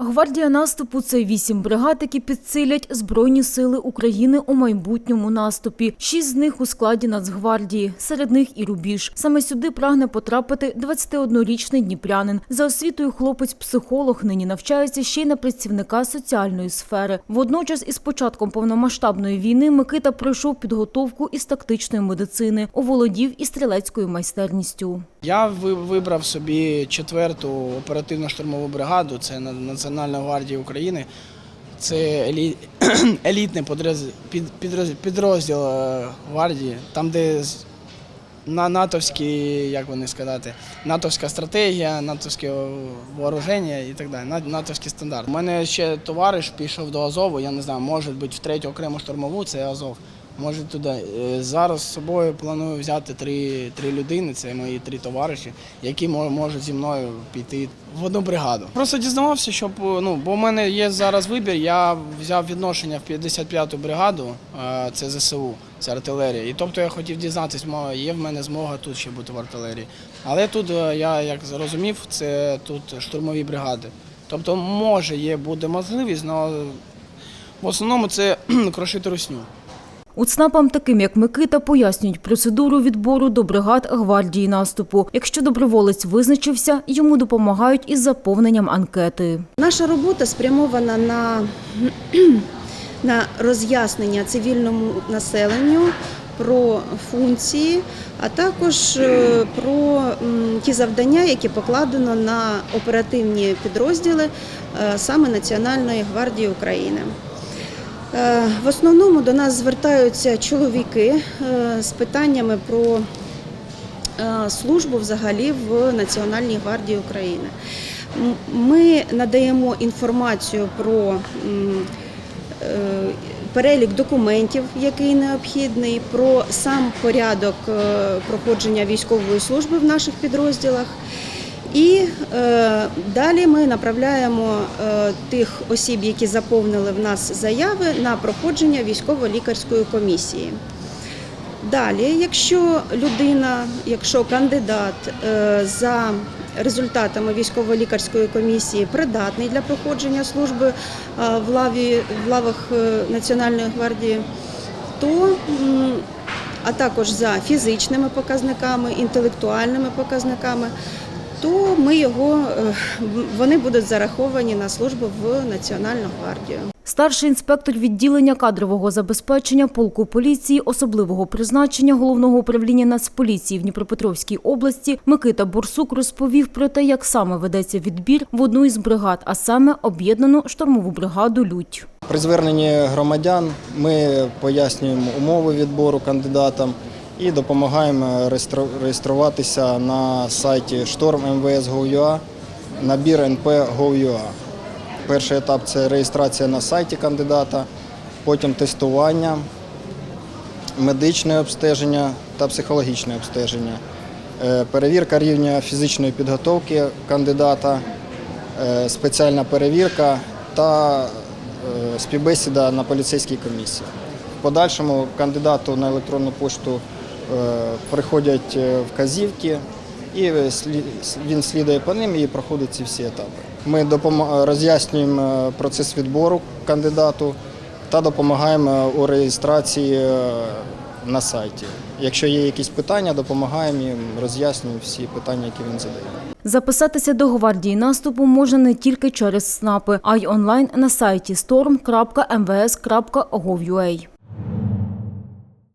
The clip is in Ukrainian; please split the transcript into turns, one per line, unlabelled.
Гвардія наступу це вісім бригад, які підсилять Збройні сили України у майбутньому наступі. Шість з них у складі Нацгвардії, серед них і рубіж. Саме сюди прагне потрапити 21-річний дніпрянин. За освітою хлопець-психолог нині навчається ще й на працівника соціальної сфери. Водночас, із початком повномасштабної війни, Микита пройшов підготовку із тактичної медицини, оволодів і стрілецькою майстерністю.
Я вибрав собі четверту оперативно-штурмову бригаду. Це Національна гвардія України. Це елітний підрозділ е, гвардії, там, де на натовські, як вони сказати, натовська стратегія, натовське вооруження і так далі, на- натовський стандарт. У мене ще товариш пішов до Азову, я не знаю, може бути в третю окрему штурмову, це Азов. Може туди. Е, Зараз з собою планую взяти три, три людини, це мої три товариші, які можуть зі мною піти в одну бригаду. Просто дізнавався, щоб ну, бо в мене є зараз вибір. Я взяв відношення в 55-ту бригаду, е, це ЗСУ, це артилерія. І тобто я хотів дізнатися, є в мене змога тут ще бути в артилерії. Але тут е, я як зрозумів, це тут штурмові бригади. Тобто, може, є буде можливість, але в основному це крошити русню.
УЦНАПам, таким як Микита, пояснюють процедуру відбору до бригад гвардії наступу. Якщо доброволець визначився, йому допомагають із заповненням анкети.
Наша робота спрямована на, на роз'яснення цивільному населенню про функції, а також е, про ті завдання, які покладено на оперативні підрозділи е, саме Національної гвардії України. Е, В основному до нас звертаються чоловіки е, з питаннями про е, службу взагалі в Національній гвардії України. Ми надаємо інформацію про перелік документів, який необхідний, про сам порядок проходження військової служби в наших підрозділах. І е, далі ми направляємо е, тих осіб, які заповнили в нас заяви, на проходження військово-лікарської комісії. Далі, якщо людина, якщо кандидат е, за результатами військово-лікарської комісії придатний для проходження служби е, в лаві в лавах е, Національної гвардії, то м, а також за фізичними показниками, інтелектуальними показниками, то ми його е, вони будуть зараховані на службу в Національну гвардію.
Старший інспектор відділення кадрового забезпечення полку поліції особливого призначення головного управління Нацполіції в Дніпропетровській області Микита Бурсук розповів про те, як саме ведеться відбір в одну із бригад, а саме об'єднану штурмову бригаду Лють.
При зверненні громадян ми пояснюємо умови відбору кандидатам і допомагаємо реєструватися на сайті шторм МВС.gov.ua, набір НП.gov.ua. Перший етап це реєстрація на сайті кандидата, потім тестування, медичне обстеження та психологічне обстеження, е, перевірка рівня фізичної підготовки кандидата, е, спеціальна перевірка та е, співбесіда на поліцейській комісії. В подальшому кандидату на електронну пошту приходять е, вказівки, і він слідує по ним і проходить ці всі етапи. Ми роз'яснюємо е, процес відбору кандидату та допомагаємо у реєстрації е, на сайті. Якщо є якісь питання, допомагаємо їм, роз'яснюємо всі питання, які він задає.
Записатися до гвардії наступу можна не тільки через СНАПи, а й онлайн на сайті storm.mvs.gov.ua.